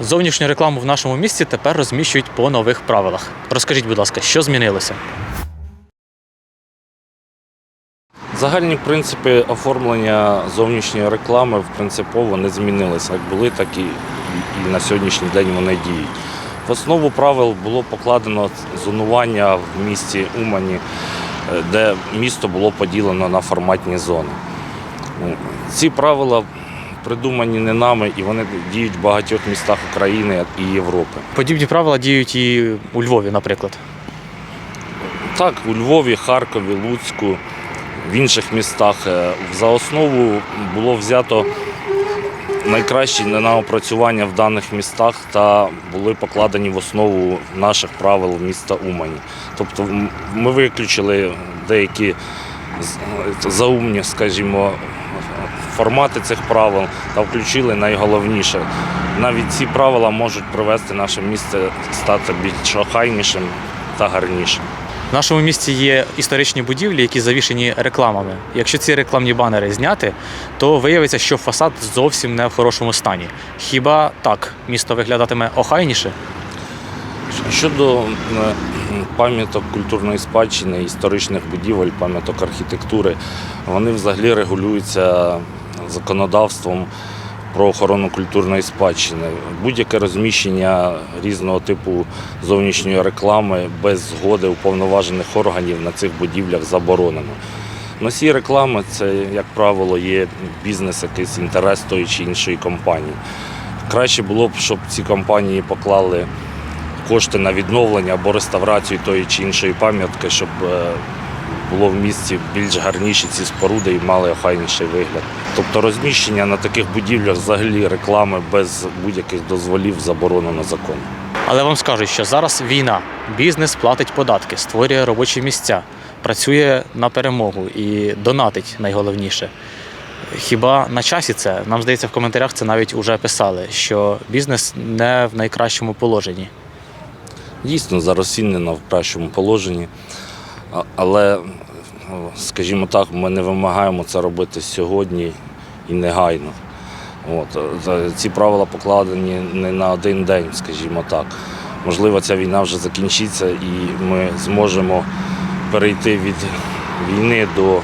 Зовнішню рекламу в нашому місті тепер розміщують по нових правилах. Розкажіть, будь ласка, що змінилося? Загальні принципи оформлення зовнішньої реклами принципово не змінилися. Як були, так і, і на сьогоднішній день вони діють. В основу правил було покладено зонування в місті Умані, е, де місто було поділено на форматні зони. Ці правила придумані не нами і вони діють в багатьох містах України і Європи. Подібні правила діють і у Львові, наприклад. Так, у Львові, Харкові, Луцьку, в інших містах. Е, За основу було взято найкращі на опрацювання в даних містах та були покладені в основу наших правил міста Умані. Тобто ми виключили деякі заумні, скажімо, формати цих правил та включили найголовніше. Навіть ці правила можуть привести наше місце стати більш охайнішим та гарнішим. В нашому місті є історичні будівлі, які завішені рекламами. Якщо ці рекламні банери зняти, то виявиться, що фасад зовсім не в хорошому стані. Хіба так місто виглядатиме охайніше? Щодо е, пам'яток культурної спадщини, історичних будівель, пам'яток архітектури, вони взагалі регулюються законодавством про охорону культурної спадщини. Будь-яке розміщення різного типу зовнішньої реклами без згоди уповноважених органів на цих будівлях заборонено. Носій реклами це, як правило, є бізнес, якийсь інтерес тої чи іншої компанії. Краще було б, щоб ці компанії поклали кошти на відновлення або реставрацію тої чи іншої пам'ятки, щоб е, було в місті більш гарніші ці споруди і мали охайніший вигляд. Тобто розміщення на таких будівлях взагалі реклами без будь-яких дозволів заборонено законом. Але вам скажуть, що зараз війна, бізнес платить податки, створює робочі місця, працює на перемогу і донатить найголовніше. Хіба на часі це? Нам здається, в коментарях це навіть уже писали, що бізнес не в найкращому положенні. Дійсно зарозцінена в кращому положенні, але, ну, скажімо так, ми не вимагаємо це робити сьогодні і негайно. От, е, ці правила покладені не на один день, скажімо так. Можливо, ця війна вже закінчиться і ми зможемо перейти від війни до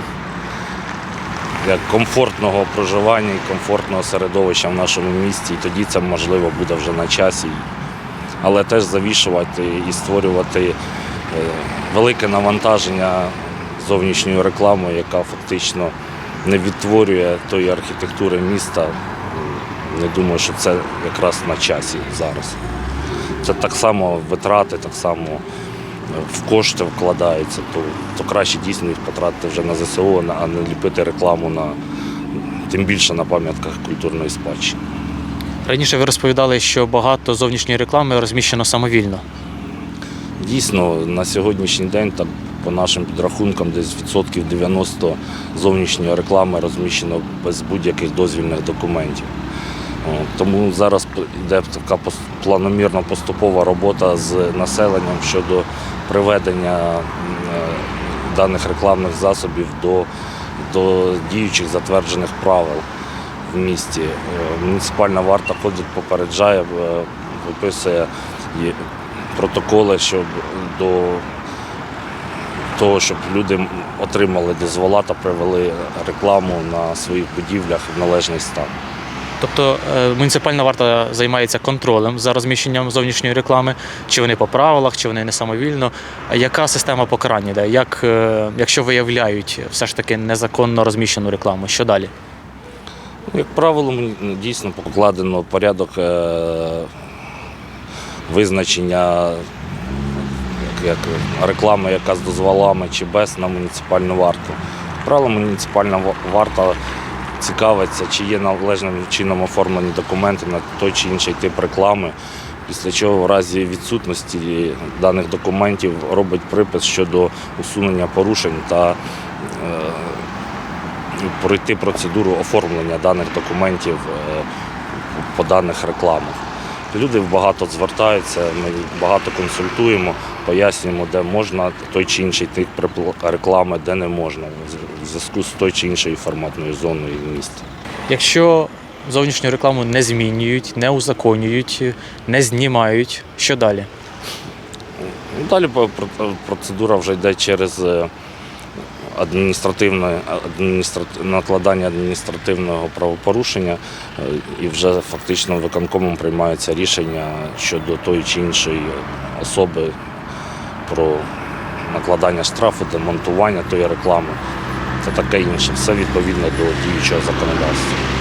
як комфортного проживання і комфортного середовища в нашому місті. І тоді це можливо буде вже на часі. Але теж завішувати і створювати велике навантаження зовнішньою рекламою, яка фактично не відтворює тої архітектури міста. Не думаю, що це якраз на часі зараз. Це так само витрати, так само е, в кошти вкладаються, то, то краще дійсно їх потратити вже на ЗСО, а не ліпити рекламу на тим більше на пам'ятках культурної спадщини. Раніше ви розповідали, що багато зовнішньої реклами розміщено самовільно. Дійсно, на сьогоднішній день, так по нашим підрахункам, десь відсотків 90 зовнішньої реклами розміщено без будь-яких дозвільних документів. Тому зараз йде така планомірно поступова робота з населенням щодо приведення е, даних рекламних засобів до, до діючих затверджених правил в місті. Е, Муніципальна варта ходить, попереджає, е, виписує протоколи, щоб до того, щоб люди отримали дозвола та привели рекламу на своїх будівлях в належний стан. Тобто е, муніципальна варта займається контролем за розміщенням зовнішньої реклами, чи вони по правилах, чи вони не самовільно. Яка система покарання? йде? Як, е, якщо виявляють все ж таки незаконно розміщену рекламу, що далі? Як правило, дійсно покладено порядок е, визначення як, реклами, яка з дозволами чи без на муніципальну варту. Правило, муніципальна варта цікавиться, чи є належним чином оформлені документи на той чи інший тип реклами. Після чого в разі відсутності даних документів робить припис щодо усунення порушень та е, пройти процедуру оформлення даних документів е, по даних рекламах. Люди багато звертаються, ми багато консультуємо, пояснюємо, де можна той чи інший тип реклами, де не можна, в зв'язку з той чи іншою форматною зоною міста. Якщо зовнішню рекламу не змінюють, не узаконюють, не знімають. Що далі? Ну, Далі процедура вже йде через е, адміністративне адміністра- накладання адміністративного правопорушення, е, і вже фактично виконкомом приймається рішення щодо тої чи іншої особи про накладання штрафу, демонтування тої реклами та таке інше. Все відповідно до діючого законодавства.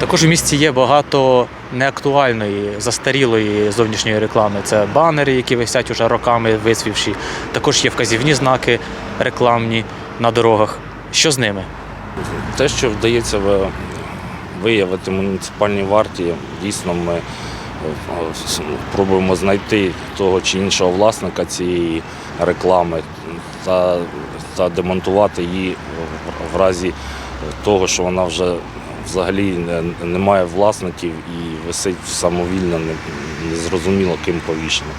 Також у місті є багато неактуальної, застарілої зовнішньої реклами. Це банери, які висять уже роками висвівші. Також є вказівні знаки рекламні на дорогах. Що з ними? Те, що вдається виявити муніципальній варті, дійсно ми е, пробуємо знайти того чи іншого власника цієї реклами та, та демонтувати її в- в разі того, що вона вже взагалі не, не власників і висить самовільно, незрозуміло ким повішена.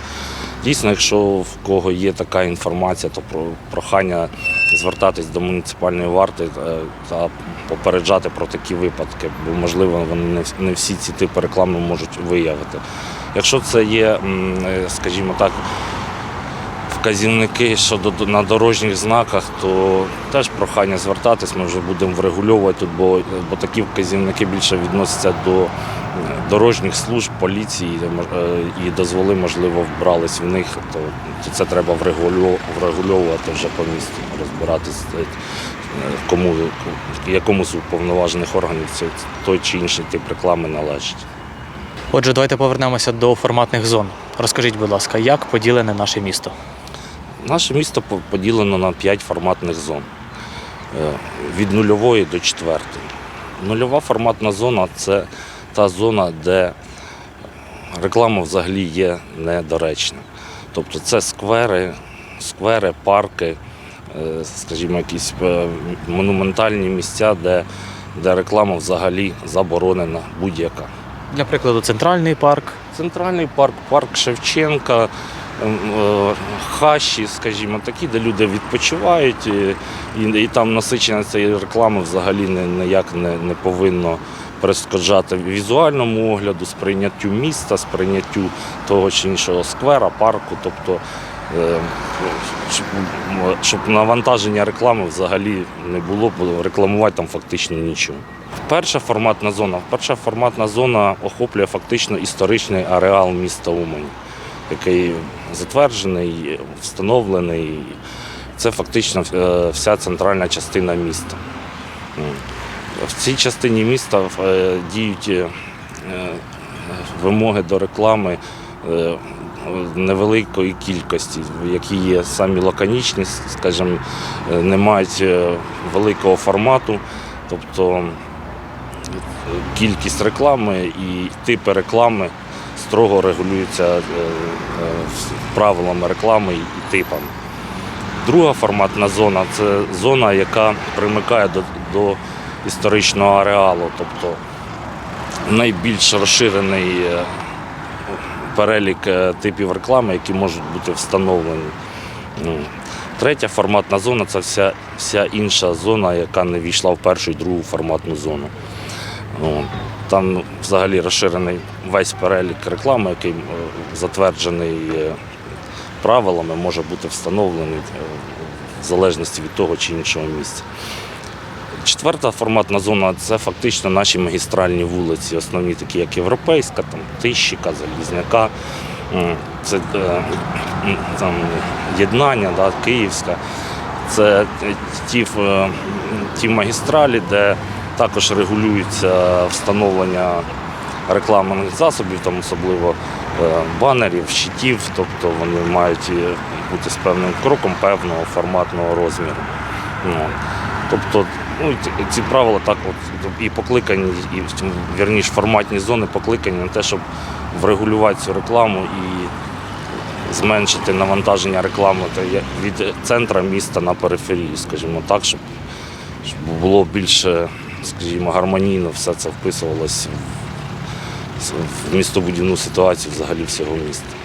Дійсно, якщо в кого є така інформація, то про прохання звертатись до муніципальної варти е, та попереджати про такі випадки, бо можливо вони не всі ці типи реклами можуть виявити. Якщо це є, е, скажімо так, вказівники щодо на дорожніх знаках, то теж прохання звертатись, ми вже будемо врегульовувати бо, бо такі вказівники більше відносяться до е, дорожніх служб, поліції е, е, і дозволи, можливо, вбрались в них, то, то це треба врегульовувати вже по місту, розбиратись, е, кому, якому з уповноважених органів цей- той чи інший тип реклами належить. Отже, давайте повернемося до форматних зон. Розкажіть, будь ласка, як поділене наше місто? Наше місто поділено на 5 форматних зон Е, від нульової до четвертої. Нульова форматна зона це та зона, де реклама взагалі є недоречна. Тобто це сквери, сквери, парки, е, скажімо, якісь е, монументальні місця, де, де реклама взагалі заборонена будь-яка. Для прикладу, центральний парк. Центральний парк, парк Шевченка, хащі, скажімо, такі, де люди відпочивають, і, і, і там насичення цієї реклами взагалі ніяк не, не повинно перешкоджати візуальному огляду, сприйняттю міста, сприйняттю того чи іншого сквера, парку. Тобто, е, щоб, навантаження реклами взагалі не було, бо рекламувати там фактично нічого. Перша форматна зона. Перша форматна зона охоплює фактично історичний ареал міста Умані, який затверджений, встановлений. Це фактично е, вся центральна частина міста. В цій частині міста е, діють е, вимоги до реклами невеликої кількості, які є самі лаконічні, скажімо, не мають великого формату. Тобто кількість реклами і типи реклами строго регулюються е, е, правилами реклами і типами. Друга форматна зона це зона, яка примикає до, до історичного ареалу, тобто найбільш розширений е, перелік типів реклами, які можуть бути встановлені. Ну, Третя форматна зона це вся, вся інша зона, яка не війшла в першу і другу форматну зону. Там взагалі розширений весь перелік реклами, який е, затверджений е, правилами, може бути встановлений е, в залежності від того чи іншого місця. Четверта форматна зона це фактично наші магістральні вулиці, основні такі, як Європейська, там, Тищика, Залізняка, це там, Єднання, да, Київська. Це ті, ті магістралі, де також регулюється встановлення рекламних засобів, там особливо е, банерів, щитів, тобто вони мають бути з певним кроком певного форматного розміру. Ну, Тобто ну, ці правила так от і покликані, і вірніше форматні зони покликані на те, щоб врегулювати цю рекламу і зменшити навантаження реклами від центра міста на периферію, скажімо так, щоб, щоб було більше, скажімо, гармонійно все це вписувалось в, містобудівну ситуацію взагалі всього міста.